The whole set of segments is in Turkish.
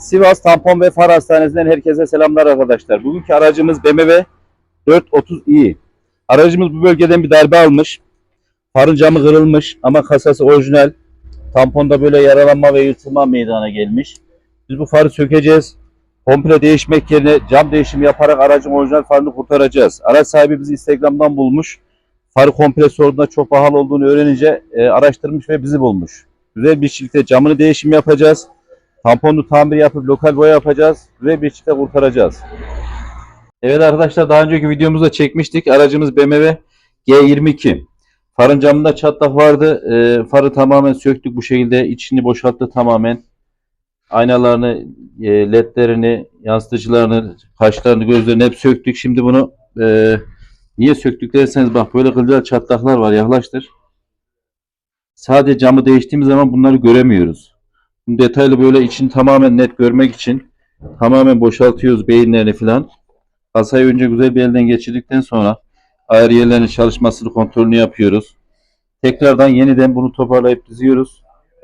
Sivas Tampon ve Far Hastanesi'nden herkese selamlar arkadaşlar. Bugünkü aracımız BMW 430i. Aracımız bu bölgeden bir darbe almış. Farın camı kırılmış ama kasası orijinal. Tamponda böyle yaralanma ve yırtılma meydana gelmiş. Biz bu farı sökeceğiz. Komple değişmek yerine cam değişimi yaparak aracın orijinal farını kurtaracağız. Araç sahibi bizi Instagram'dan bulmuş. Farı komple sorduğunda çok pahalı olduğunu öğrenince e, araştırmış ve bizi bulmuş. Güzel bir şekilde camını değişim yapacağız. Tamponu tamir yapıp lokal boya yapacağız ve bir çifte kurtaracağız. Evet arkadaşlar daha önceki videomuzda çekmiştik. Aracımız BMW G22. Farın camında çatlak vardı. Ee, farı tamamen söktük bu şekilde. içini boşalttı tamamen. Aynalarını, e, ledlerini, yansıtıcılarını, kaşlarını, gözlerini hep söktük. Şimdi bunu e, niye söktük derseniz bak böyle kılcal çatlaklar var. Yaklaştır. Sadece camı değiştiğimiz zaman bunları göremiyoruz. Detaylı böyle içini tamamen net görmek için tamamen boşaltıyoruz beyinlerini falan. Kasayı önce güzel bir elden geçirdikten sonra ayar yerlerinin çalışmasını kontrolünü yapıyoruz. Tekrardan yeniden bunu toparlayıp diziyoruz.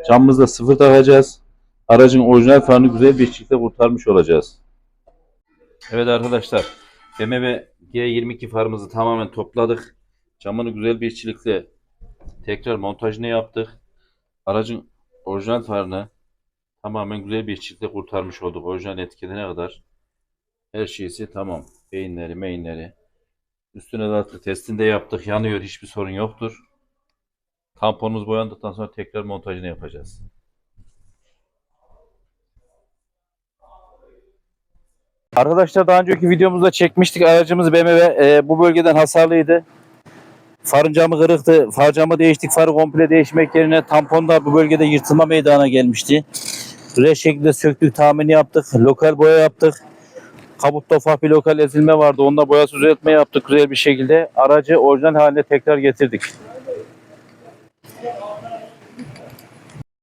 Camımızda sıfır takacağız. Aracın orijinal farını güzel bir şekilde kurtarmış olacağız. Evet arkadaşlar BMW G22 farımızı tamamen topladık. Camını güzel bir işçilikle tekrar montajını yaptık. Aracın orijinal farını tamamen güzel bir işçilikle kurtarmış olduk. Orijinal etiketine kadar her şeysi tamam. Beyinleri, meyinleri. Üstüne de artık testini de yaptık. Yanıyor. Hiçbir sorun yoktur. Tamponumuz boyandıktan sonra tekrar montajını yapacağız. Arkadaşlar daha önceki videomuzda çekmiştik. Aracımız BMW e, bu bölgeden hasarlıydı. Farın camı kırıktı. Far camı değiştik. Farı komple değişmek yerine tamponda bu bölgede yırtılma meydana gelmişti. Reş şekilde söktük, tahmini yaptık. Lokal boya yaptık. Kabutta ufak bir lokal ezilme vardı. Onunla boyası düzeltme yaptık güzel bir şekilde. Aracı orijinal haline tekrar getirdik.